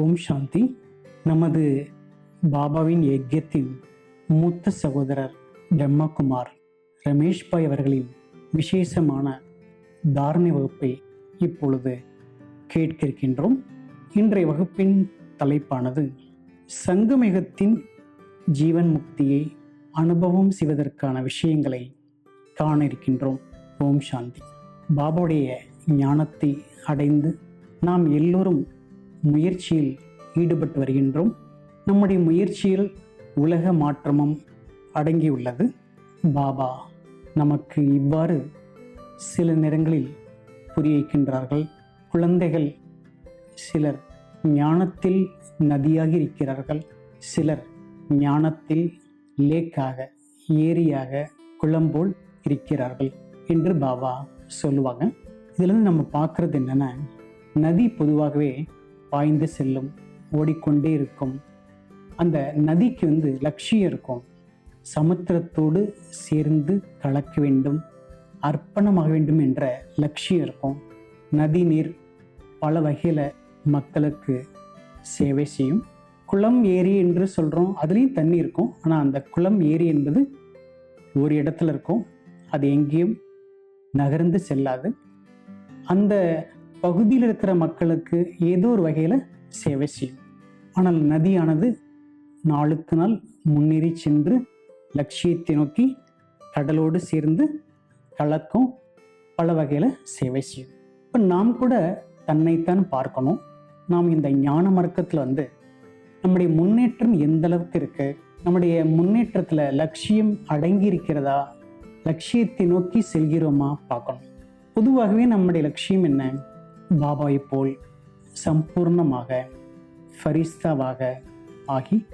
ஓம் சாந்தி. நமது பாபாவின் யஜ்யத்தின் மூத்த சகோதரர் பிரம்மகுமார் ரமேஷ் பாய் அவர்களின் விசேஷமான தாரணை வகுப்பை இப்பொழுது கேட்கிருக்கின்றோம். இன்றைய வகுப்பின் தலைப்பானது சங்கமேகத்தின் ஜீவன் முக்தியை அனுபவம் செய்வதற்கான விஷயங்களை காண இருக்கின்றோம் ஓம் சாந்தி. பாபாவுடைய ஞானத்தை அடைந்து நாம் எல்லோரும் முயற்சியில் ஈடுபட்டு வருகின்றோம். நம்முடைய முயற்சியில் உலக மாற்றமும் அடங்கியுள்ளது. பாபா நமக்கு இவ்வாறு சில நேரங்களில் புரிய வைக்கின்றார்கள். குழந்தைகள் சிலர் ஞானத்தில் நதியாக இருக்கிறார்கள். சிலர் ஞானத்தில் லேக்காக ஏரியாக குளம்போல் இருக்கிறார்கள் என்று பாபா சொல்லுவாங்க. இதிலிருந்து நம்ம பார்க்குறது என்னென்னா நதி பொதுவாகவே பாய்ந்து செல்லும் ஓடிக்கொண்டே இருக்கும். அந்த நதிக்கு வந்து லட்சியம் இருக்கும். சமுத்திரத்தோடு சேர்ந்து கலக்க வேண்டும் அர்ப்பணமாக வேண்டும் என்ற லட்சியம் இருக்கும். நதி நீர் பல வகையில் மக்களுக்கு சேவை செய்யும். குளம் ஏரி என்று சொல்கிறோம் அதுலேயும் தண்ணி இருக்கும். ஆனால் அந்த குளம் ஏரி என்பது ஒரு இடத்துல இருக்கும். அது எங்கேயும் நகர்ந்து செல்லாது. அந்த பகுதியில் இருக்கிற மக்களுக்கு ஏதோ ஒரு வகையில் சேவை செய்யும். ஆனால் நதியானது நாளுக்கு நாள் முன்னேறி சென்று லட்சியத்தை நோக்கி கடலோடு சேர்ந்து கலக்கும் பல வகையில் சேவை செய்யும். இப்போ நாம் கூட தன்னைத்தான் பார்க்கணும். நாம் இந்த ஞான மறக்கத்தில் வந்து நம்முடைய முன்னேற்றம் எந்த அளவுக்கு இருக்கு? நம்முடைய முன்னேற்றத்தில் லட்சியம் அடங்கி இருக்கிறதா? லட்சியத்தை நோக்கி செல்கிறோமா பார்க்கணும். பொதுவாகவே நம்முடைய லட்சியம் என்ன? பாபாவை போல் சம்பூர்ணமாக ஃபரிஸ்தாவாக ஆகி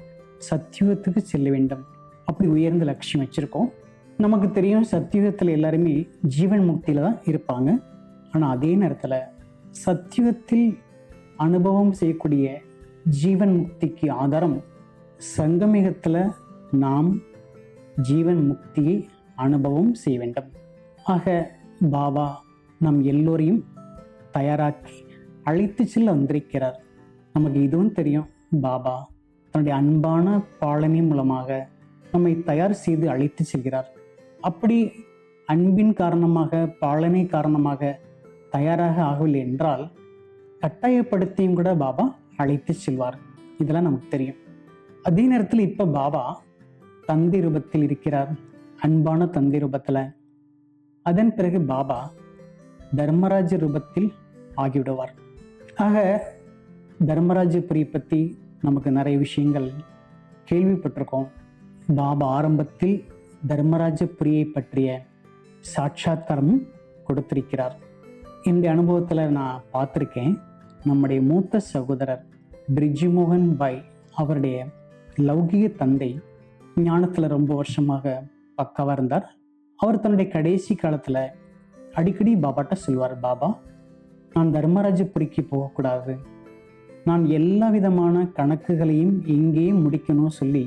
சத்தியுகத்துக்கு செல்ல வேண்டும். அப்படி உயர்ந்த லட்சியம் வச்சுருக்கோம். நமக்கு தெரியும் சத்தியுகத்தில் எல்லாருமே ஜீவன் முக்தியில் தான் இருப்பாங்க. ஆனால் அதே நேரத்தில் சத்தியுகத்தில் அனுபவம் செய்யக்கூடிய ஜீவன் முக்திக்கு ஆதாரம் சங்கமிகத்தில் நாம் ஜீவன் முக்தியை அனுபவம் செய்ய வேண்டும். ஆக பாபா நம் எல்லோரையும் தயாராக்கி அழைத்து செல்ல வந்திருக்கிறார். நமக்கு இதுவும் தெரியும். பாபா தன்னுடைய அன்பான பாலனை மூலமாக நம்மை தயார் செய்து அழைத்து செல்கிறார். அப்படி அன்பின் காரணமாக பாலனை காரணமாக தயாராக ஆகவில்லை என்றால் கட்டாயப்படுத்தியும் கூட பாபா அழைத்து செல்வார். இதெல்லாம் நமக்கு தெரியும். அதே நேரத்தில் இப்போ பாபா தந்தி ரூபத்தில் இருக்கிறார். அன்பான தந்தி ரூபத்தில். அதன் பிறகு பாபா தர்மராஜ ரூபத்தில் ஆகிவிடுவார். ஆக தர்மராஜபுரி பற்றி நமக்கு நிறைய விஷயங்கள் கேள்விப்பட்டிருக்கோம். பாபா ஆரம்பத்தில் தர்மராஜபுரியை பற்றிய சாட்சாத்காரமும் கொடுத்திருக்கிறார். இந்த அனுபவத்தில் நான் பார்த்துருக்கேன். நம்முடைய மூத்த சகோதரர் பிரிஜிமோகன் பாய் அவருடைய லௌகிக தந்தை ஞானத்தில் ரொம்ப வருஷமாக பக்காவாக இருந்தார். அவர் தன்னுடைய கடைசி காலத்தில் அடிக்கடி பாபாட்ட சொல்வார் பாபா நான் தர்மராஜபுரிக்கு போகக்கூடாது. நான் எல்லா விதமான கணக்குகளையும் இங்கேயே முடிக்கணும் சொல்லி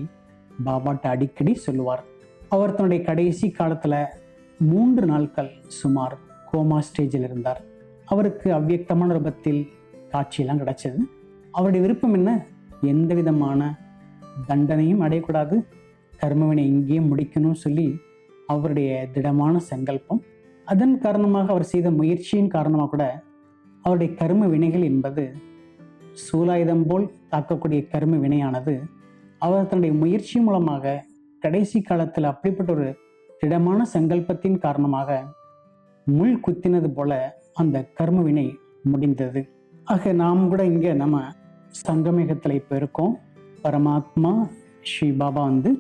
பாபாட்ட அடிக்கடி சொல்லுவார். அவர் தன்னுடைய கடைசி காலத்தில் மூன்று நாட்கள் சுமார் கோமா ஸ்டேஜில் இருந்தார். அவருக்கு அவ்வியக்தமான ரூபத்தில் காட்சியெல்லாம் கிடைச்சது. அவருடைய விருப்பம் என்ன? எந்த விதமான தண்டனையும் அடையக்கூடாது. கர்மவினை இங்கேயே முடிக்கணும் சொல்லி அவருடைய திடமான சங்கல்பம் அதன் காரணமாக அவர் செய்த முயற்சியின் காரணமாக கூட அவருடைய கரும வினைகள் என்பது சூலாயுதம் போல் தாக்கக்கூடிய கரும வினையானது அவர் தன்னுடைய முயற்சி மூலமாக கடைசி காலத்தில் அப்படிப்பட்ட ஒரு திடமான சங்கல்பத்தின் காரணமாக முள் குத்தினது போல அந்த கர்ம வினை முடிந்தது. ஆக நாம் கூட இங்கே நம்ம சங்கமேகத்தில் இப்போ இருக்கோம். பரமாத்மா ஸ்ரீ பாபா வந்து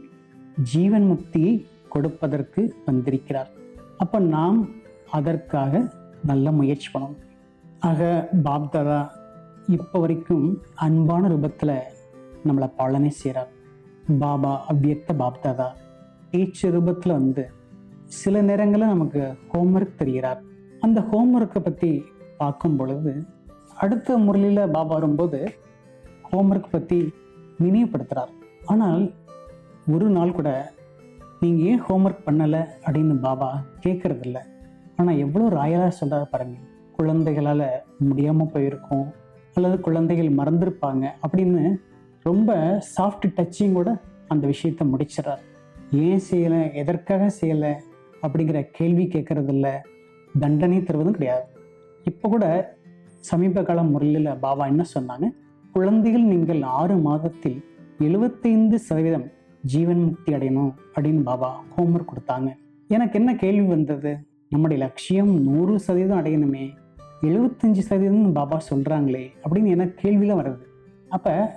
ஜீவன் முக்தியை கொடுப்பதற்கு வந்திருக்கிறார். அப்போ நாம் அதற்காக நல்ல முயற்சி பண்ணணும். ஆக பாப்தாதா இப்போ வரைக்கும் அன்பான ரூபத்தில் நம்மளை பாலனை செய்கிறார் பாபா அவ்வியக்த பாப்தாதா டீச்சர் ரூபத்தில் வந்து சில நேரங்களில் நமக்கு ஹோம்ஒர்க் தெரிகிறார். அந்த ஹோம்ஒர்க்கை பற்றி பார்க்கும் பொழுது அடுத்த முறையில் பாபா வரும்போது ஹோம்ஒர்க் பற்றி நினைவுபடுத்துகிறார் ஆனால் ஒரு நாள் கூட நீங்கள் ஏன் ஹோம்ஒர்க் பண்ணலை அப்படின்னு பாபா கேட்குறதில்ல ஆனால் எவ்வளோ ராயலாக சொல்கிறார் பாருங்க. குழந்தைகளால் முடியாமல் போயிருக்கும் அல்லது குழந்தைகள் மறந்துருப்பாங்க அப்படின்னு ரொம்ப சாஃப்ட் டச்சிங் கூட அந்த விஷயத்தை முடிச்சிடறார். ஏன் செய்யலை? எதற்காக செய்யலை? அப்படிங்கிற கேள்வி கேட்குறதில்ல. இல்ல தண்டனை தருவதும் கிடையாது. இப்போ கூட சமீப கால முறையில் பாபா என்ன சொன்னாங்க? குழந்தைகள் நீங்கள் ஆறு மாதத்தில் எழுபத்தைந்து சதவீதம் ஜீவன் முக்தி அடையணும் அப்படின்னு பாபா ஹோம்ஒர்க் கொடுத்தாங்க. எனக்கு என்ன கேள்வி வந்தது? நம்முடைய லட்சியம் நூறு சதவீதம் அடையணுமே எழுபத்தஞ்சு சதவீதம்னு பாபா சொல்கிறாங்களே அப்படின்னு எனக்கு கேள்வியில் வருது அப்ப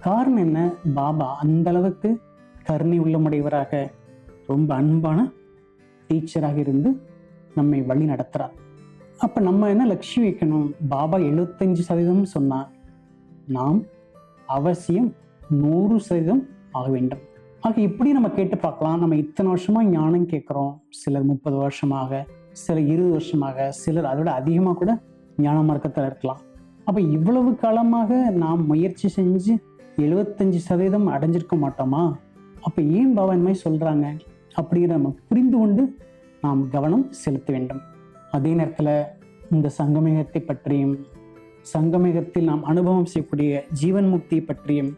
காரணம் என்ன? பாபா அந்த அளவுக்கு கருணை உள்ளமுடையவராக ரொம்ப அன்பான டீச்சராக இருந்து நம்மை வழி நடத்துறார். அப்போ நம்ம என்ன லட்சியம் வைக்கணும்? பாபா எழுபத்தஞ்சு சதவீதம் சொன்னா நாம் அவசியம் நூறு சதவீதம் ஆக வேண்டும். ஆக இப்படி நம்ம கேட்டு பார்க்கலாம்? நம்ம இத்தனை வருஷமா ஞானம் கேட்குறோம். சிலர் முப்பது வருஷமாக சிலர் இருபது வருஷமாக சிலர் அதோட அதிகமாக கூட ஞான மார்க்கத்தில் இருக்கலாம். அப்போ இவ்வளவு காலமாக நாம் முயற்சி செஞ்சு எழுபத்தஞ்சு சதவீதம் அடைஞ்சிருக்க மாட்டோமா? அப்போ ஏன் பாபா இந்த மாதிரி சொல்கிறாங்க அப்படிங்கிற நம்ம புரிந்து கொண்டு நாம் கவனம் செலுத்த வேண்டும். அதே நேரத்தில் இந்த சங்கமேகத்தை பற்றியும் சங்கமேகத்தில் நாம் அனுபவம் செய்யக்கூடிய ஜீவன் முக்தியை பற்றியும்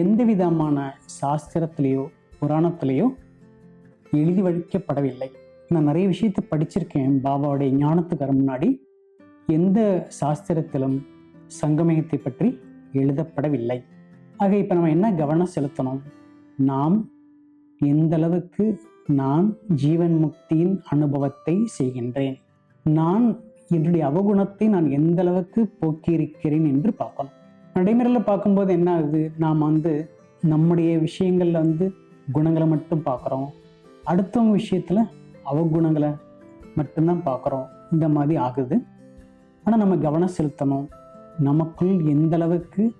எந்த விதமான சாஸ்திரத்திலேயோ புராணத்திலேயோ எழுதி வைக்கப்படவில்லை நான் நிறைய விஷயத்தை படிச்சிருக்கேன். பாபாவுடைய ஞானத்துக்கு முன்னாடி எந்த சாஸ்திரத்திலும் சங்கமேகத்தை பற்றி எழுதப்படவில்லை. ஆக இப்போ நம்ம என்ன கவனம் செலுத்தணும்? நாம் எந்த அளவுக்கு நான் ஜீவன் முக்தியின் அனுபவத்தை செய்கின்றேன்? நான் என்னுடைய அவகுணத்தை நான் எந்த அளவுக்கு போக்கியிருக்கிறேன் என்று பார்க்கணும். நடைமுறையில் பார்க்கும்போது என்ன ஆகுது? நாம் வந்து நம்முடைய விஷயங்கள்ல வந்து குணங்களை மட்டும் பார்க்குறோம். அடுத்தவங்க விஷயத்தில் அவகுணங்களை மட்டும்தான் பார்க்குறோம். இந்த மாதிரி ஆகுது. ஆனால் நம்ம கவனம் செலுத்தணும். நமக்குள் எந்த அளவுக்கு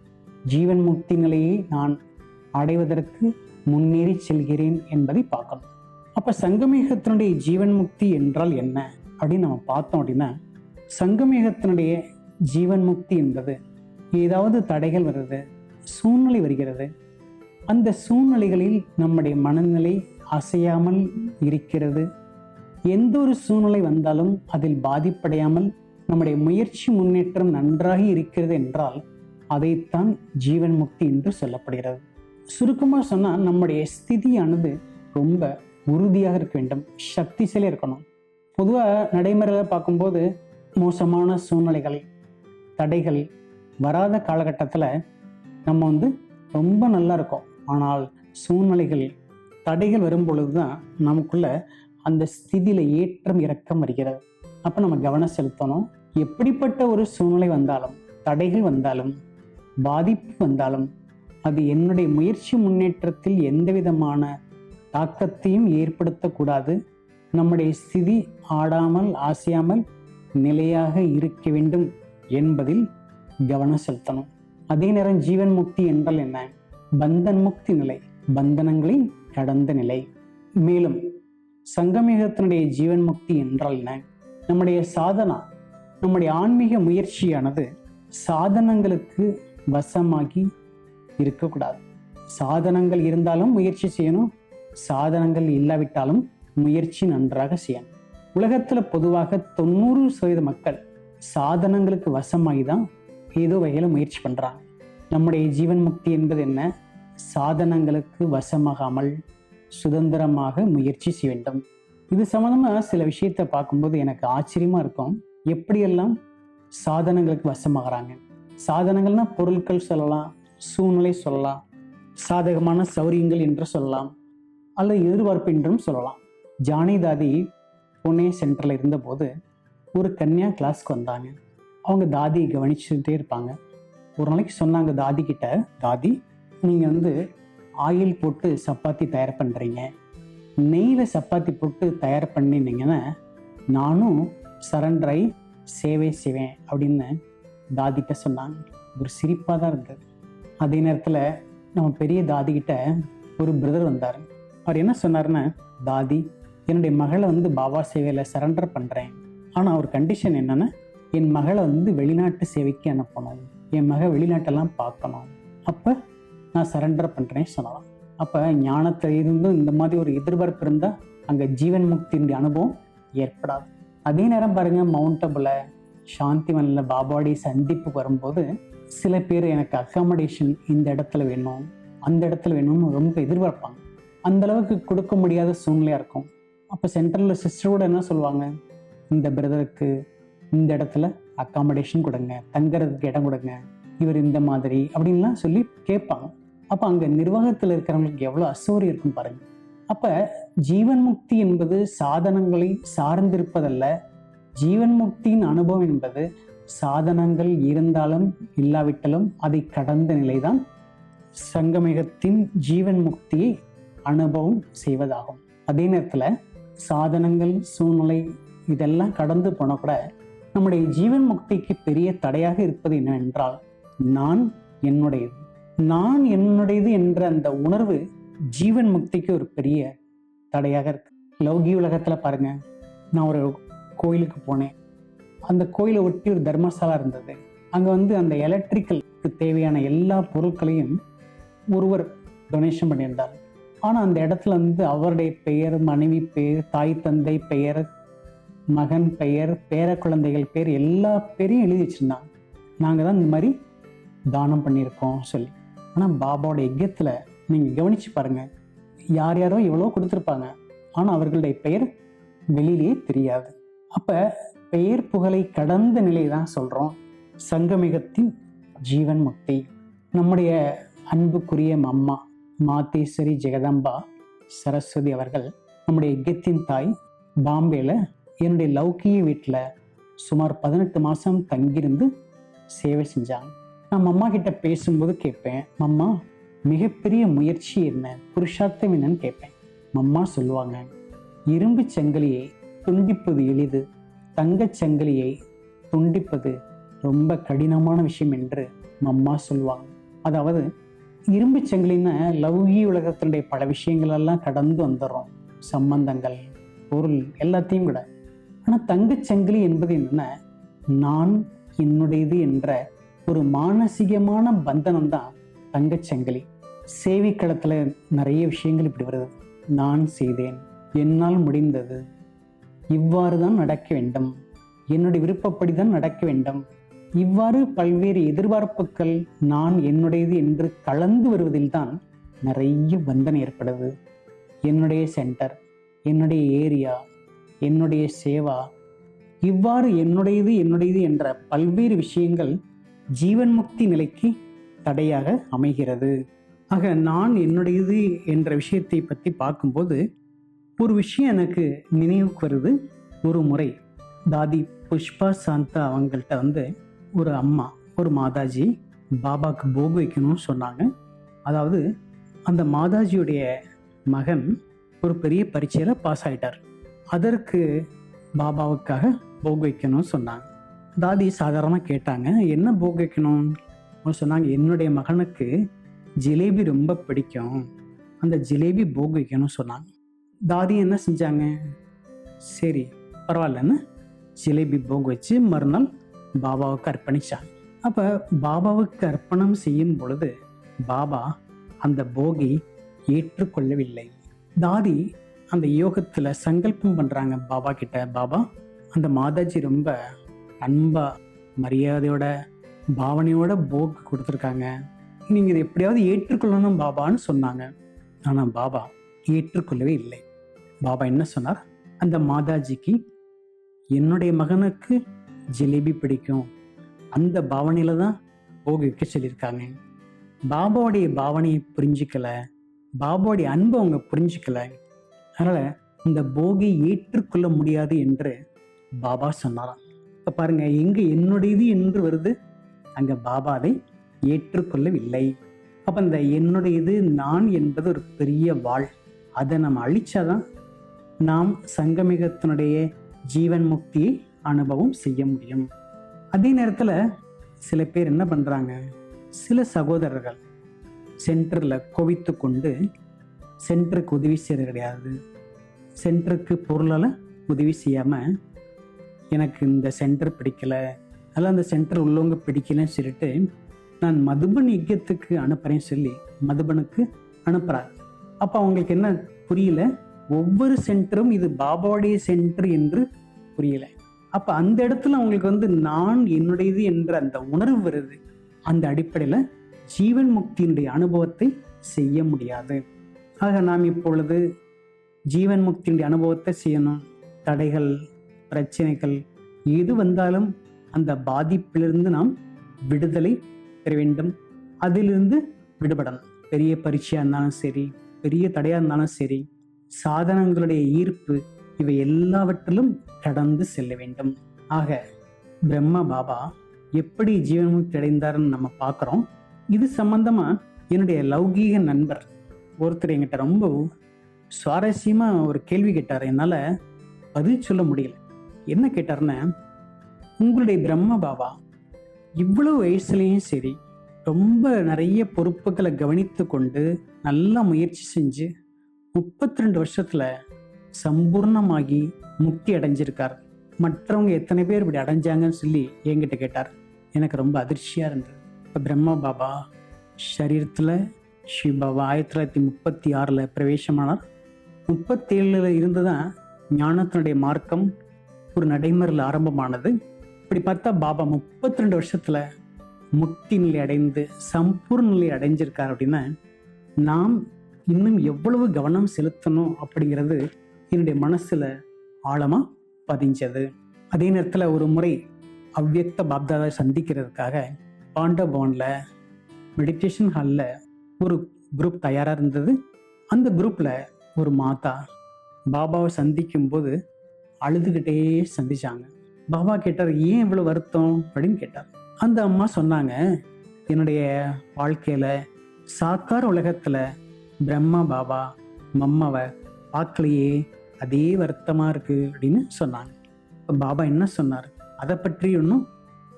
ஜீவன் முக்தி நிலையை நான் அடைவதற்கு முன்னேறி செல்கிறேன் என்பதை பார்க்கணும். அப்போ சங்கமேகத்தினுடைய ஜீவன் முக்தி என்றால் என்ன? அப்படின்னு நம்ம பார்த்தோம் அப்படின்னா சங்கமேகத்தினுடைய ஜீவன் முக்தி என்பது ஏதாவது தடைகள் வருது சூழ்நிலை வருகிறது அந்த சூழ்நிலைகளில் நம்முடைய மனநிலை அசையாமல் இருக்கிறது. எந்த ஒரு சூழ்நிலை வந்தாலும் அதில் பாதிப்படையாமல் நம்முடைய முயற்சி முன்னேற்றம் நன்றாக இருக்கிறது என்றால் அதைத்தான் ஜீவன் முக்தி என்று சொல்லப்படுகிறது. சுருக்கமாக சொன்னால் நம்முடைய ஸ்திதியானது ரொம்ப உறுதியாக இருக்க வேண்டும் சக்திசாலியாக இருக்கணும். பொதுவாக நடைமுறையில் பார்க்கும்போது மோசமான சூழ்நிலைகள் தடைகள் வராத காலகட்டத்தில் நம்ம வந்து ரொம்ப நல்லா இருக்கோம். ஆனால் சூழ்நிலைகள் தடைகள் வரும் பொழுது தான் நமக்குள்ள அந்த ஸ்திதியில் ஏற்றம் இறக்கம் வருகிறது. அப்போ நம்ம கவனம் செலுத்தணும். எப்படிப்பட்ட ஒரு சூழ்நிலை வந்தாலும் தடைகள் வந்தாலும் பாதிப்பு வந்தாலும் அது என்னுடைய முயற்சி முன்னேற்றத்தில் எந்த விதமான தாக்கத்தையும் ஏற்படுத்தக்கூடாது. நம்முடைய ஸ்திதி ஆடாமல் ஆசையாமல் நிலையாக இருக்க வேண்டும் என்பதில் கவனம் செலுத்தணும். அதே நேரம் ஜீவன் முக்தி என்றால் என்ன? பந்தன் முக்தி நிலை பந்தனங்களை கடந்த நிலை. மேலும் சங்கமேகத்தினுடைய ஜீவன் முக்தி என்றால் என்ன? நம்முடைய சாதனா நம்முடைய ஆன்மீக முயற்சியானது சாதனங்களுக்கு வசமாகி இருக்கக்கூடாது. சாதனங்கள் இருந்தாலும் முயற்சி செய்யணும் சாதனங்கள் இல்லாவிட்டாலும் முயற்சி நன்றாக செய்யணும். உலகத்தில் பொதுவாக தொண்ணூறு சதவீத மக்கள் சாதனங்களுக்கு வசமாகி தான் ஏதோ வகையில் முயற்சி பண்ணுறாங்க நம்முடைய ஜீவன் முக்தி என்பது என்ன? சாதனங்களுக்கு வசமாகாமல் சுதந்திரமாக முயற்சி செய்ய வேண்டும். இது சம்மந்தமாக சில விஷயத்தை பார்க்கும்போது எனக்கு ஆச்சரியமாக இருக்கும். எப்படியெல்லாம் சாதனங்களுக்கு வசமாகறாங்க? சாதனங்கள்னா பொருட்கள் சொல்லலாம் சூழ்நிலை சொல்லலாம் சாதகமான சௌரியங்கள் என்று சொல்லலாம் அல்லது எதிர்பார்ப்பு என்றும் சொல்லலாம். ஜானி தாதி புனே சென்டரில் இருந்தபோது ஒரு கன்னியா கிளாஸ்க்கு வந்தாங்க. அவங்க தாதியை கவனிச்சுட்டே இருப்பாங்க. ஒரு நாளைக்கு சொன்னாங்க தாதி கிட்ட தாதி நீங்கள் வந்து ஆயில் போட்டு சப்பாத்தி தயார் பண்ணுறீங்க நெய்யில் சப்பாத்தி போட்டு தயார் பண்ணினீங்கன்னா நானும் சரண்டரை சேவை செய்வேன் அப்படின்னு தாதிகிட்ட சொன்னாங்க. ஒரு சிரிப்பாக தான் இருந்தது. அதே நேரத்தில் நம்ம பெரிய தாதிகிட்ட ஒரு பிரதர் வந்தார். அவர் என்ன சொன்னார்னா தாதி என்னுடைய மகளை வந்து பாபா சேவையில் சரண்டர் பண்ணுறேன் ஆனால் அவர் கண்டிஷன் என்னென்னா என் மகளை வந்து வெளிநாட்டு சேவைக்கு அனுப்பணும். என் மகள் வெளிநாட்டெல்லாம் பார்க்கணும். அப்போ நான் சரண்டர் பண்ணுறேன்னு சொல்லலாம். அப்போ ஞானத்தில் இருந்தும் இந்த மாதிரி ஒரு எதிர்பார்ப்பு இருந்தால் அங்கே ஜீவன் முக்தியினுடைய அனுபவம் ஏற்படாது. அதே நேரம் பாருங்கள் மவுண்டபில் சாந்திவனில் பாபாடி சந்திப்பு வரும்போது சில பேர் எனக்கு அக்காமடேஷன் இந்த இடத்துல வேணும் அந்த இடத்துல வேணும்னு ரொம்ப எதிர்பார்ப்பாங்க. அந்த அளவுக்கு கொடுக்க முடியாத சூழ்நிலையாக இருக்கும். அப்போ சென்டரில் சிஸ்டரோட என்ன சொல்லுவாங்க? இந்த பிரதருக்கு இந்த இடத்துல அக்காமடேஷன் கொடுங்க தங்குறதுக்கு இடம் கொடுங்க. இவர் இந்த மாதிரி அப்படின்லாம் சொல்லி கேட்பாங்க. அப்போ அங்கே நிர்வாகத்தில் இருக்கிறவங்களுக்கு எவ்வளோ அசௌரியம் இருக்கும் பாருங்க. அப்போ ஜீவன் முக்தி என்பது சாதனங்களை சார்ந்திருப்பதல்ல. ஜீவன் முக்தியின் அனுபவம் என்பது சாதனங்கள் இருந்தாலும் இல்லாவிட்டாலும் அதை கடந்த நிலைதான் சங்கமிகத்தின் ஜீவன் முக்தியை அனுபவம் செய்வதாகும். அதே நேரத்தில் சாதனங்கள் சூழ்நிலை இதெல்லாம் கடந்து போனால் கூட நம்முடைய ஜீவன் முக்திக்கு பெரிய தடையாக இருப்பது என்னவென்றால் நான் என்னுடையது. நான் என்னுடையது என்ற அந்த உணர்வு ஜீவன் முக்திக்கு ஒரு பெரிய தடையாக இருக்கு. லௌகி உலகத்தில் பாருங்க நான் ஒரு கோயிலுக்கு போனேன். அந்த கோயிலை ஒட்டி ஒரு தர்மசாலா இருந்தது. அங்கே வந்து அந்த எலக்ட்ரிக்கலுக்கு தேவையான எல்லா பொருட்களையும் ஒருவர் டொனேஷன் பண்ணியிருந்தார். ஆனால் அந்த இடத்துல வந்து அவருடைய பெயர் மனைவி பெயர் தாய் தந்தை பெயர் மகன் பெயர் பேர குழந்தைகள் பேர் எல்லா பேரையும் எழுதி வச்சுருந்தாங்க நாங்கள் தான் இந்த மாதிரி தானம் பண்ணியிருக்கோம் சொல்லி. ஆனால் பாபாவோட எக்கத்தில் நீங்கள் கவனிச்சு பாருங்க. யார் யாரோ எவ்வளோ கொடுத்துருப்பாங்க. ஆனால் அவர்களுடைய பெயர் வெளியிலேயே தெரியாது. அப்போ பெயர் புகழை கடந்த நிலை தான் சொல்கிறோம் சங்கமிகத்தின் ஜீவன் முக்தி. நம்முடைய அன்புக்குரிய அம்மா மாத்தேஸ்வரி ஜெகதம்பா சரஸ்வதி அவர்கள் நம்முடைய எக்கத்தின் தாய் பாம்பேல என்னுடைய லௌக்கிய வீட்டில் சுமார் பதினெட்டு மாதம் தங்கியிருந்து சேவை செஞ்சாங்க. நான் அம்மா கிட்ட பேசும்போது கேட்பேன் அம்மா மிகப்பெரிய முயற்சி என்ன? புருஷார்த்தம் என்னன்னு கேட்பேன். அம்மா சொல்லுவாங்க இரும்பு சங்கிலியை துண்டிப்பது எளிது தங்கச் சங்கிலியை துண்டிப்பது ரொம்ப கடினமான விஷயம் என்று அம்மா சொல்லுவாங்க. அதாவது இரும்பு சங்கிலின்னா லௌகி உலகத்தினுடைய பல விஷயங்கள் எல்லாம் கடந்து வந்துடுறோம். சம்பந்தங்கள் பொருள் எல்லாத்தையும் விட ஆனால் தங்கச்சங்கிலி என்பது என்ன? நான் என்னுடையது என்ற ஒரு மானசீகமான பந்தனம் தான் தங்கச்சங்கிலி சேவிக்களத்தில் நிறைய விஷயங்கள் இப்படி வருது. நான் செய்தேன். என்னால் முடிந்தது. இவ்வாறு தான் நடக்க வேண்டும். என்னுடைய விருப்பப்படி தான் நடக்க வேண்டும். இவ்வாறு பல்வேறு எதிர்பார்ப்புகள் நான் என்னுடையது என்று கலந்து வருவதில் தான் நிறைய பந்தனம் ஏற்படுது. என்னுடைய சென்டர் என்னுடைய ஏரியா என்னுடைய சேவா இவ்வாறு என்னுடையது என்னுடையது என்ற பல்வேறு விஷயங்கள் ஜீவன் முக்தி நிலைக்கு தடையாக அமைகிறது. ஆக நான் என்னுடையது என்ற விஷயத்தை பற்றி பார்க்கும்போது ஒரு விஷயம் எனக்கு நினைவுக்கு வருது. ஒரு முறை தாதி புஷ்பா சாந்தா அவங்கள்ட்ட வந்து ஒரு அம்மா ஒரு மாதாஜி பாபாக்கு போக் வைக்கணும்னு சொன்னாங்க. அதாவது அந்த மாதாஜியுடைய மகன் ஒரு பெரிய பரீட்சையில் பாஸ் ஆயிட்டார். அதற்கு பாபாவுக்காக போக் வைக்கணும்னு சொன்னாங்க. தாதி சாதாரணமாக கேட்டாங்க என்ன போக் வைக்கணும்? அவங்க சொன்னாங்க என்னுடைய மகனுக்கு ஜிலேபி ரொம்ப பிடிக்கும். அந்த ஜிலேபி போக் வைக்கணும்னு சொன்னாங்க. தாதி என்ன செஞ்சாங்க? சரி பரவாயில்லன்னு ஜிலேபி போக் வச்சு மறுநாள் பாபாவுக்கு அர்ப்பணித்தாங்க அப்போ பாபாவுக்கு அர்ப்பணம் செய்யும் பொழுது பாபா அந்த போகி ஏற்றுக்கொள்ளவில்லை. தாதி அந்த யோகத்தில் சங்கல்பம் பண்ணுறாங்க பாபா கிட்ட. பாபா அந்த மாதாஜி ரொம்ப அன்பா மரியாதையோட பாவனையோட போக்கு கொடுத்துருக்காங்க. நீங்கள் இதை எப்படியாவது ஏற்றுக்கொள்ளணும் பாபான்னு சொன்னாங்க. ஆனால் பாபா ஏற்றுக்கொள்ளவே இல்லை. பாபா என்ன சொன்னார்? அந்த மாதாஜிக்கு என்னுடைய மகனுக்கு ஜிலேபி பிடிக்கும். அந்த பாவனையில தான் போக வைக்க சொல்லியிருக்காங்க. பாபாவுடைய பாவனையை புரிஞ்சிக்கல. பாபாவுடைய அன்பை அவங்க புரிஞ்சிக்கலை. அதனால் இந்த போகி ஏற்றுக்கொள்ள முடியாது என்று பாபா சொன்னாராம். இப்போ பாருங்க எங்கே என்னுடையது என்று வருது? அங்கே பாபா அதை ஏற்றுக்கொள்ளவில்லை. அப்போ இந்த என்னுடையது நான் என்பது ஒரு பெரிய வாழ். அதை நம்ம அழிச்சாதான் நாம் சங்கமிகத்தினுடைய ஜீவன் முக்தியை அனுபவம் செய்ய முடியும். அதே நேரத்தில் சில பேர் என்ன பண்ணுறாங்க சில சகோதரர்கள் சென்டரில் குவித்து கொண்டு சென்டருக்கு உதவி செய்கிறது கிடையாது. சென்டருக்கு பொருளால் உதவி செய்யாமல் எனக்கு இந்த சென்டர் பிடிக்கல அதெல்லாம் அந்த சென்டர் உள்ளவங்க பிடிக்கலன்னு சொல்லிட்டு நான் மதுபன் யஜ்யத்துக்கு அனுப்புகிறேன்னு சொல்லி மதுபனுக்கு அனுப்புகிறார் அப்போ அவங்களுக்கு என்ன புரியல? ஒவ்வொரு சென்டரும் இது பாபாவுடைய சென்டர் என்று புரியல. அப்போ அந்த இடத்துல அவங்களுக்கு வந்து நான் என்னுடையது என்ற அந்த உணர்வு வருது. அந்த அடிப்படையில் ஜீவன் முக்தியினுடைய அனுபவத்தை செய்ய முடியாது. ஆக நாம் இப்பொழுது ஜீவன் முக்தியுடைய அனுபவத்தை செய்யணும். தடைகள் பிரச்சனைகள் எது வந்தாலும் அந்த பாதிப்பிலிருந்து நாம் விடுதலை பெற வேண்டும். அதிலிருந்து விடுபடணும். பெரிய பரீட்சையாக இருந்தாலும் சரி பெரிய தடையாக இருந்தாலும் சரி சாதனங்களுடைய ஈர்ப்பு இவை எல்லாவற்றிலும் கடந்து செல்ல வேண்டும். ஆக பிரம்ம பாபா எப்படி ஜீவன்முக்தி அடைந்தார்னு நம்ம பார்க்குறோம். இது சம்பந்தமாக என்னுடைய லௌகீக நண்பர் ஒருத்தர் என்கிட்ட ரொம்ப சுவாரஸ்யமா ஒரு கேள்வி கேட்டார். என்னால் பதில் சொல்ல முடியல. என்ன கேட்டாருன்னா உங்களுடைய பிரம்ம பாபா இவ்வளவு வயசுலேயும் சரி ரொம்ப நிறைய பொறுப்புகளை கவனித்து கொண்டு நல்லா முயற்சி செஞ்சு முப்பத்தி ரெண்டு வருஷத்துல சம்பூர்ணமாகி முக்தி அடைஞ்சிருக்கார். மற்றவங்க எத்தனை பேர் இப்படி அடைஞ்சாங்கன்னு சொல்லி என்கிட்ட கேட்டார். எனக்கு ரொம்ப அதிர்ச்சியாக இருந்தது. இப்போ பிரம்ம பாபா சரீரத்தில் ஸ்ரீ பாபா ஆயிரத்தி தொள்ளாயிரத்தி முப்பத்தி ஆறில் பிரவேசமானார். முப்பத்தேழில் இருந்து தான் ஞானத்தினுடைய மார்க்கம் ஒரு நடைமுறையில் ஆரம்பமானது. இப்படி பார்த்தா பாபா முப்பத்தி ரெண்டு வருஷத்தில் முக்தி நிலை அடைந்து சம்பூர்ண நிலை அடைஞ்சிருக்கார் அப்படின்னா நாம் இன்னும் எவ்வளவு கவனம் செலுத்தணும் அப்படிங்கிறது என்னுடைய மனசில் ஆழமாக பதிஞ்சது. அதே நேரத்தில் ஒரு முறை அவ்வியக்த பாப்தாவை சந்திக்கிறதுக்காக பாண்டபவனில் மெடிடேஷன் ஹாலில் ஒரு குரூப் தயாராக இருந்தது. அந்த குரூப்பில் ஒரு மாதா பாபாவை சந்திக்கும் போது அழுதுகிட்டே சந்திச்சாங்க. பாபா கேட்டார் ஏன் இவ்வளோ வருத்தம்? அப்படின்னு கேட்டார். அந்த அம்மா சொன்னாங்க என்னுடைய வாழ்க்கையில் சாக்கார் உலகத்தில் பிரம்மா பாபா மம்மாவை பார்க்கலையே அதே வருத்தமாக இருக்குது அப்படின்னு சொன்னாங்க. இப்போ பாபா என்ன சொன்னார்? அதை பற்றி ஒன்றும்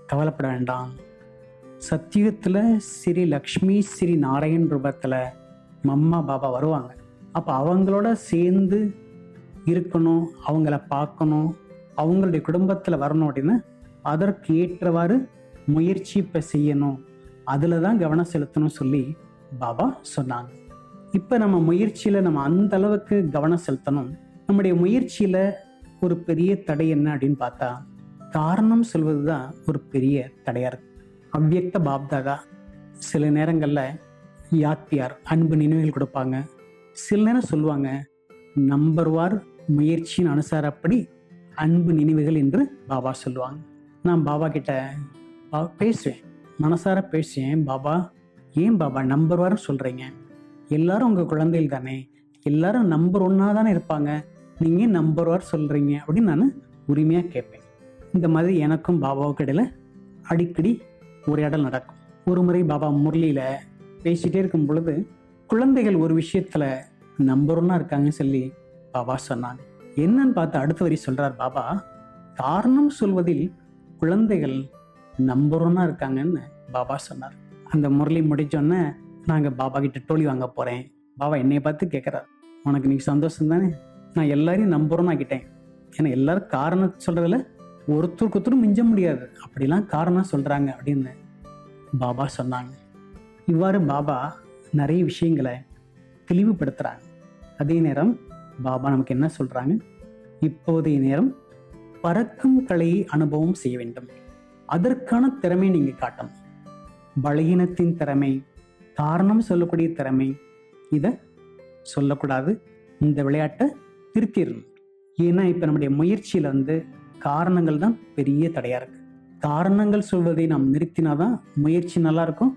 கவலைப்பட வேண்டாம். சத்தியுகத்தில் ஸ்ரீ லக்ஷ்மி ஸ்ரீ நாராயண் ரூபத்தில் மம்மா பாபா வருவாங்க. அப்போ அவங்களோட சேர்ந்து இருக்கணும் அவங்கள பார்க்கணும் அவங்களுடைய குடும்பத்தில் வரணும் அப்படின்னு அதற்கு ஏற்றவாறு முயற்சி இப்போ செய்யணும். அதில் தான் கவனம் செலுத்தணும் சொல்லி பாபா சொன்னாங்க. இப்போ நம்ம முயற்சியில் நம்ம அந்த அளவுக்கு கவனம் செலுத்தணும். நம்முடைய முயற்சியில் ஒரு பெரிய தடை என்ன அப்படின்னு பார்த்தா காரணம் சொல்வது தான் ஒரு பெரிய தடையாக இருக்குது அவ்வியக்த பாப்தாதா சில நேரங்களில் யாத்தியார் அன்பு நினைவுகள் கொடுப்பாங்க. சில நேரம் சொல்லுவாங்க நம்பர்வார் முயற்சியின் அனுசாரப்படி அன்பு நினைவுகள் என்று பாபா சொல்லுவாங்க. நான் பாபா கிட்ட பா- பேசுவேன் மனசார பேசுவேன் பாபா. ஏன் பாபா நம்பர் வாரம் சொல்கிறீங்க எல்லாரும் உங்கள் குழந்தைகள் தானே. எல்லாரும் நம்பர் ஒன்னாக தானே இருப்பாங்க. நீங்கள் நம்பர் வார் சொல்கிறீங்க அப்படின்னு நான் உரிமையாக கேட்பேன். இந்த மாதிரி எனக்கும் பாபாவுக்கு இடையில் அடிக்கடி உரையாடல் நடக்கும். ஒரு முறை பாபா முரளியில் பேசிகிட்டே இருக்கும் பொழுது குழந்தைகள் ஒரு விஷயத்தில் நம்பருன்னா இருக்காங்கன்னு சொல்லி பாபா சொன்னாங்க. என்னன்னு பார்த்து அடுத்த வரி சொல்கிறார் பாபா காரணம் சொல்வதில் குழந்தைகள் நம்பருன்னா இருக்காங்கன்னு பாபா சொன்னார். அந்த முரளி முடிச்சோன்னே நாங்கள் பாபா கிட்ட டோலி வாங்க போகிறேன் பாபா என்னை பார்த்து கேட்குறாரு உனக்கு இன்னைக்கு சந்தோஷம் தானே? நான் எல்லாரையும் நம்புறோன்னு ஆகிட்டேன் ஆக்கிட்டேன். ஏன்னா எல்லாரும் காரணம் சொல்கிறதுல ஒருத்தருக்கு ஒருத்தரும் மிஞ்ச முடியாது. அப்படிலாம் காரணம் சொல்கிறாங்க அப்படின்னு பாபா சொன்னாங்க. இவ்வாறு பாபா நிறைய விஷயங்களை தெளிவுபடுத்துகிறாங்க அதே நேரம் பாபா நமக்கு என்ன சொல்கிறாங்க இப்போதைய நேரம் பறக்கும் கலையை அனுபவம் செய்ய வேண்டும். அதற்கான திறமை நீங்கள் காட்டணும். பலகீனத்தின் திறமை காரணம் சொல்லக்கூடிய திறமை இதை சொல்லக்கூடாது. இந்த விளையாட்டை திருத்திடணும். ஏன்னா இப்போ நம்முடைய முயற்சியில் வந்து காரணங்கள் தான் பெரிய தடையாக இருக்கு. காரணங்கள் சொல்வதை நாம் நிறுத்தினாதான் முயற்சி நல்லா இருக்கும்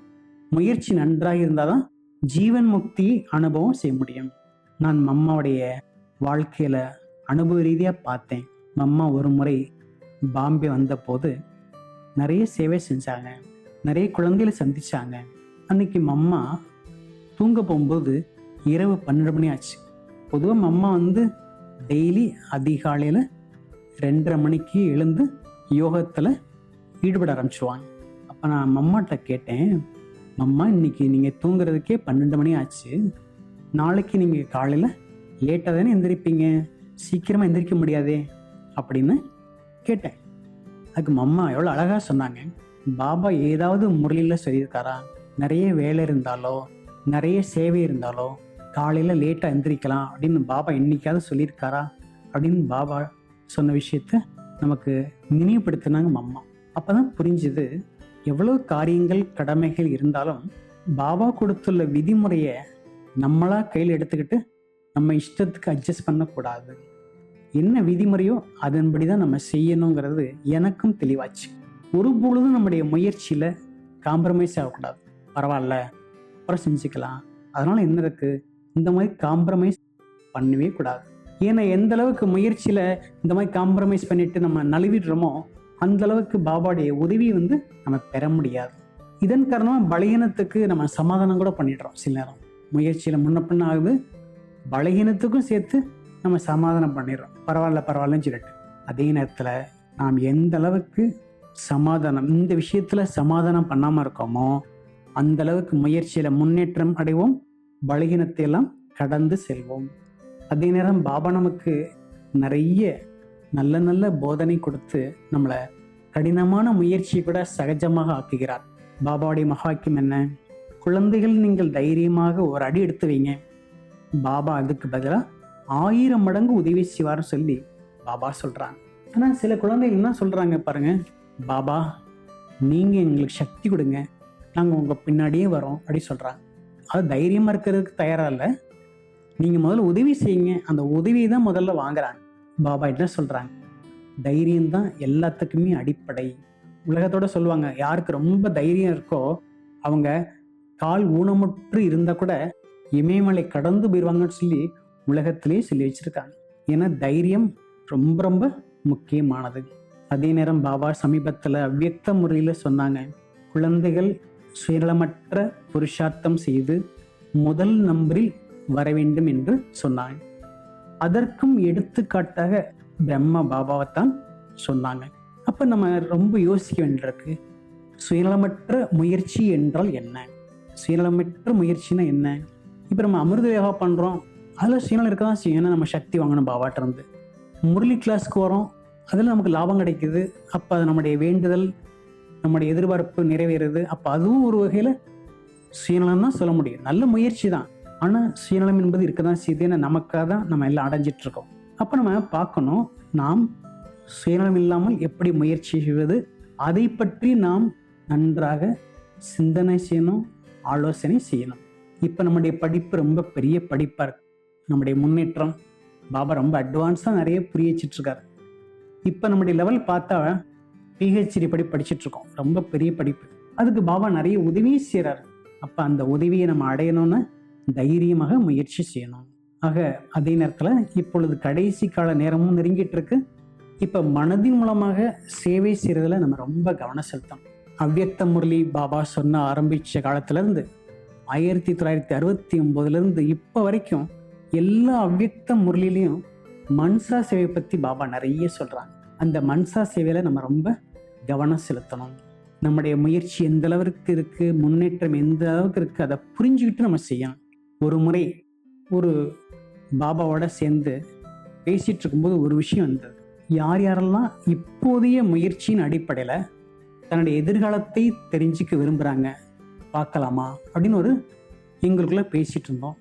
முயற்சி நன்றாக இருந்தால் தான் ஜீவன் முக்தி அனுபவம் செய்ய முடியும். நான் மம்மாவுடைய வாழ்க்கையில் அனுபவ ரீதியாக பார்த்தேன். மம்மா ஒரு முறை பாம்பே வந்தபோது நிறைய சேவை செஞ்சாங்க. நிறைய குழந்தைகளை சந்திச்சாங்க. அன்னைக்கு மம்மா தூங்க போகும்போது இரவு பன்னெண்டு மணி ஆச்சு. பொதுவாக மம்மா வந்து டெய்லி அதிகாலையில் ரெண்டரை மணிக்கு எழுந்து யோகத்தில் ஈடுபட ஆரம்பிச்சிருவாங்க. அப்போ நான் மம்மாட்ட கேட்டேன் மம்மா இன்னைக்கு நீங்கள் தூங்குறதுக்கே பன்னெண்டு மணி ஆச்சு. நாளைக்கு நீங்கள் காலையில் லேட்டாக தானே எந்திரிப்பீங்க? சீக்கிரமாக எந்திரிக்க முடியாதே. அப்படின்னு கேட்டேன். அதுக்கு மம்மா எவ்வளோ அழகாக சொன்னாங்க. பாபா ஏதாவது முரளியில் சொல்லியிருக்காரா? நிறைய வேலை இருந்தாலோ நிறைய சேவை இருந்தாலோ காலையில் லேட்டாக எந்திரிக்கலாம் அப்படின்னு பாபா என்னைக்காவது சொல்லியிருக்காரா? அப்படின்னு பாபா சொன்ன விஷயத்த நமக்கு நினைவுபடுத்தினாங்க அம்மா. அப்பதான் புரிஞ்சுது எவ்வளோ காரியங்கள் கடமைகள் இருந்தாலும் பாபா கொடுத்துள்ள விதிமுறையை நம்மளா கையில் எடுத்துக்கிட்டு நம்ம இஷ்டத்துக்கு அட்ஜஸ்ட் பண்ணக்கூடாது. என்ன விதிமுறையோ அதன்படி தான் நம்ம செய்யணுங்கிறது எனக்கும் தெளிவாச்சு. ஒரு பொழுதும் நம்முடைய முயற்சியில் காம்ப்ரமைஸ் ஆகக்கூடாது. பரவாயில்ல அப்புறம் செஞ்சுக்கலாம். அதனால என்ன இருக்கு? இந்த மாதிரி காம்ப்ரமைஸ் பண்ணவே கூடாது. ஏன்னா எந்த அளவுக்கு முயற்சியில் இந்த மாதிரி காம்ப்ரமைஸ் பண்ணிட்டு நம்ம நழுவிடுறோமோ அந்த அளவுக்கு பாபாவுடைய உதவி வந்து நம்ம பெற முடியாது. இதன் காரணமாக பலகீனத்துக்கு நம்ம சமாதானம் கூட பண்ணிடுறோம் சில நேரம். முயற்சியில் முன்ன பின்ன ஆகுது பலகீனத்துக்கும் சேர்த்து நம்ம சமாதானம் பண்ணிடுறோம். பரவாயில்ல பரவாயில்லன்னு சொல்லிட்டு. அதே நேரத்தில் நாம் எந்த அளவுக்கு சமாதானம் இந்த விஷயத்தில் சமாதானம் பண்ணாமல் இருக்கோமோ அந்த அளவுக்கு முயற்சியில் முன்னேற்றம் அடைவோம் பலகீனத்தை எல்லாம் கடந்து செல்வோம். அதே நேரம் பாபா நமக்கு நிறைய நல்ல நல்ல போதனை கொடுத்து நம்மளை கடினமான முயற்சியை கூட சகஜமாக ஆக்குகிறார். பாபாவுடைய மகாக்கியம் என்ன? குழந்தைகள் நீங்கள் தைரியமாக ஒரு அடி எடுத்து வைங்க. பாபா அதுக்கு பதிலாக ஆயிரம் மடங்கு உதவி செய்வார்னு சொல்லி பாபா சொல்கிறாங்க ஆனால் சில குழந்தைகள் என்ன சொல்கிறாங்க பாருங்க? பாபா நீங்கள் எங்களுக்கு சக்தி கொடுங்க. நாங்கள் உங்கள் பின்னாடியே வரோம் அப்படி சொல்கிறாங்க அது தைரியமாக இருக்கிறதுக்கு தயாராக இல்லை? நீங்க முதல்ல உதவி செய்யுங்க. அந்த உதவியை தான் முதல்ல வாங்குறாங்க. பாபா என்ன சொல்றாங்க? தைரியம் தான் எல்லாத்துக்குமே அடிப்படை. உலகத்தோட சொல்லுவாங்க யாருக்கு ரொம்ப தைரியம் இருக்கோ அவங்க கால் ஊனமுற்று இருந்தால் கூட இமயமலை கடந்து போயிடுவாங்கன்னு சொல்லி உலகத்திலே சொல்லி வச்சிருக்காங்க. ஏன்னா தைரியம் ரொம்ப ரொம்ப முக்கியமானது. அதே நேரம் பாபா சமீபத்தில் அவ்வியக்த முறையில் சொன்னாங்க குழந்தைகள் சுயநலமற்ற புருஷார்த்தம் செய்து முதல் நம்பரில் வர வேண்டும் என்று சொன்னாங்க. அதற்கும் எடுத்துக்காட்டாக பிரம்ம பாபாவை தான் சொன்னாங்க. அப்போ நம்ம ரொம்ப யோசிக்க வேண்டியிருக்கு சுயநலமற்ற முயற்சி என்றால் என்ன? சுயநலமற்ற முயற்சினா என்ன? இப்போ நம்ம அமிர்த யோகா பண்ணுறோம் அதில் சுயநலம் இருக்க தான் செய்யும். ஏன்னா நம்ம சக்தி வாங்கணும் பாபாட்டிருந்து முரளி கிளாஸ்க்கு வரோம் அதில் நமக்கு லாபம் கிடைக்குது. அப்போ அது நம்முடைய வேண்டுதல் நம்முடைய எதிர்பார்ப்பு நிறைவேறுது. அப்போ அதுவும் ஒரு வகையில் சுயநலம் தான் சொல்ல முடியும். நல்ல முயற்சி தான். ஆனால் சுயநலம் என்பது இருக்க தான் செய்யுது ஏன்னா நமக்காக தான் நம்ம எல்லாம் அடைஞ்சிட்ருக்கோம். அப்போ நம்ம பார்க்கணும் நாம் சுயநலம் இல்லாமல் எப்படி முயற்சி செய்வது அதை பற்றி நாம் நன்றாக சிந்தனை செய்யணும் ஆலோசனை செய்யணும். இப்போ நம்முடைய படிப்பு ரொம்ப பெரிய படிப்பாக நம்முடைய முன்னேற்றம் பாபா ரொம்ப அட்வான்ஸாக நிறைய புரிய வச்சிட்டு இருக்காரு இப்போ நம்முடைய லெவல் பார்த்தா பிஹெச்டி படி படிச்சிட்டுருக்கோம் ரொம்ப பெரிய படிப்பு. அதுக்கு பாபா நிறைய உதவியும் செய்கிறாரு அப்போ அந்த உதவியை நம்ம அடையணும்னு தைரியமாக முயற்சி செய்யணும். ஆக அதே நேரத்தில் இப்பொழுது கடைசி கால நேரமும் நெருங்கிட்டு இருக்கு இப்போ மனதின் மூலமாக சேவை செய்கிறதுல நம்ம ரொம்ப கவனம் செலுத்தணும். அவ்வக்த முரளி பாபா சொன்ன ஆரம்பித்த காலத்திலேருந்து ஆயிரத்தி தொள்ளாயிரத்தி அறுபத்தி ஒம்போதுலேருந்து இப்போ வரைக்கும் எல்லா அவ்வக்த முரளிலையும் மன்சா சேவை பற்றி பாபா நிறைய சொல்கிறாங்க அந்த மன்சா சேவையில் நம்ம ரொம்ப கவனம் செலுத்தணும். நம்முடைய முயற்சி எந்த அளவிற்கு இருக்குது முன்னேற்றம் எந்த அளவுக்கு இருக்குது அதை புரிஞ்சுக்கிட்டு நம்ம செய்யணும். ஒரு முறை ஒரு பாபாவோட சேர்ந்து பேசிகிட்டு இருக்கும்போது ஒரு விஷயம் வந்தது. யார் யாரெல்லாம் இப்போதைய முயற்சியின் அடிப்படையில் தன்னுடைய எதிர்காலத்தை தெரிஞ்சுக்க விரும்புகிறாங்க பார்க்கலாமா அப்படின்னு ஒரு எங்களுக்குள்ளே பேசிகிட்டு இருந்தோம்.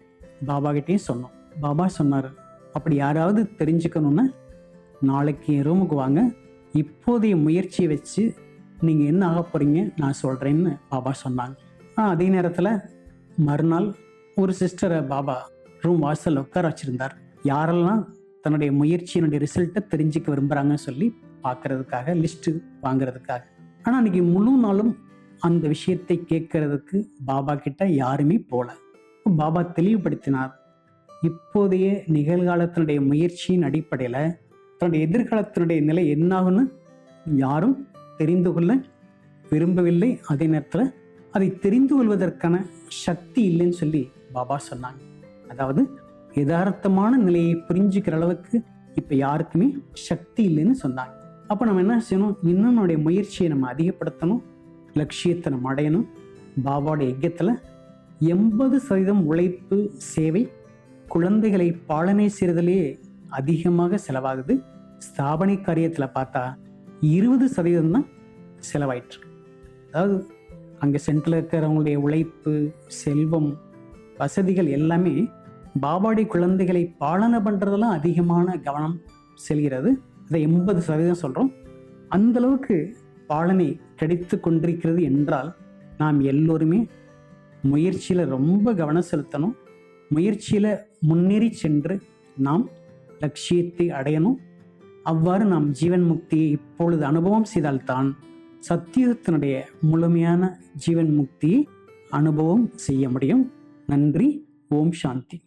பாபா கிட்டேயும் சொன்னோம். பாபா சொன்னார் அப்படி யாராவது தெரிஞ்சுக்கணுன்னா நாளைக்கு என் ரூமுக்கு வாங்க. இப்போதைய முயற்சியை வச்சு நீங்கள் என்ன ஆக போகிறீங்க நான் சொல்கிறேன்னு பாபா சொன்னாங்க. அதே நேரத்தில் மறுநாள் ஒரு சிஸ்டரை பாபா ரூம் வாசலில் உட்கார வச்சிருந்தார். யாரெல்லாம் தன்னுடைய முயற்சியினுடைய ரிசல்ட்டை தெரிஞ்சுக்க விரும்புகிறாங்கன்னு சொல்லி பார்க்கறதுக்காக லிஸ்ட்டு வாங்குறதுக்காக. ஆனால் அன்னைக்கு முழு நாளும் அந்த விஷயத்தை கேட்கறதுக்கு பாபா கிட்ட யாருமே போல. பாபா தெளிவுபடுத்தினார். இப்போதைய நிகழ்காலத்தினுடைய முயற்சியின் அடிப்படையில் தன்னுடைய எதிர்காலத்தினுடைய நிலை என்னாகும்னு யாரும் தெரிந்து கொள்ள விரும்பவில்லை. அதே நேரத்தில் அதை தெரிந்து கொள்வதற்கான சக்தி இல்லைன்னு சொல்லி பாபா சொன்னாங்க. அதாவது யதார்த்தமான நிலையை புரிஞ்சுக்கிற அளவுக்கு இப்போ யாருக்குமே சக்தி இல்லைன்னு சொன்னாங்க. அப்போ நம்ம என்ன செய்யணும்? இன்னும் நம்முடைய முயற்சியை நம்ம அதிகப்படுத்தணும் லட்சியத்தை நம்ம அடையணும். பாபாவோட யஜ்யத்தில் எண்பது சதவீதம் உழைப்பு சேவை குழந்தைகளை பாலனை செய்கிறதுலே அதிகமாக செலவாகுது. ஸ்தாபனை காரியத்தில் பார்த்தா இருபது சதவீதம் தான் செலவாயிட்டு அதாவது அங்கே சென்டரில் இருக்கிறவங்களுடைய உழைப்பு செல்வம் வசதிகள் எல்லாமே பாபாடி குழந்தைகளை பாலனை பண்ணுறதெல்லாம் அதிகமான கவனம் செல்கிறது. அதை எண்பது சதவீதம் சொல்கிறோம் அந்த அளவுக்கு பாலனை கிடைத்து கொண்டிருக்கிறது என்றால் நாம் எல்லோருமே முயற்சியில் ரொம்ப கவனம் செலுத்தணும். முயற்சியில் முன்னேறி சென்று நாம் லட்சியத்தை அடையணும். அவ்வாறு நாம் ஜீவன் முக்தியை இப்பொழுது அனுபவம் செய்தால்தான் சத்தியத்தினுடைய முழுமையான ஜீவன் முக்தியை அனுபவம் செய்ய முடியும். நன்றி ஓம் சாந்தி.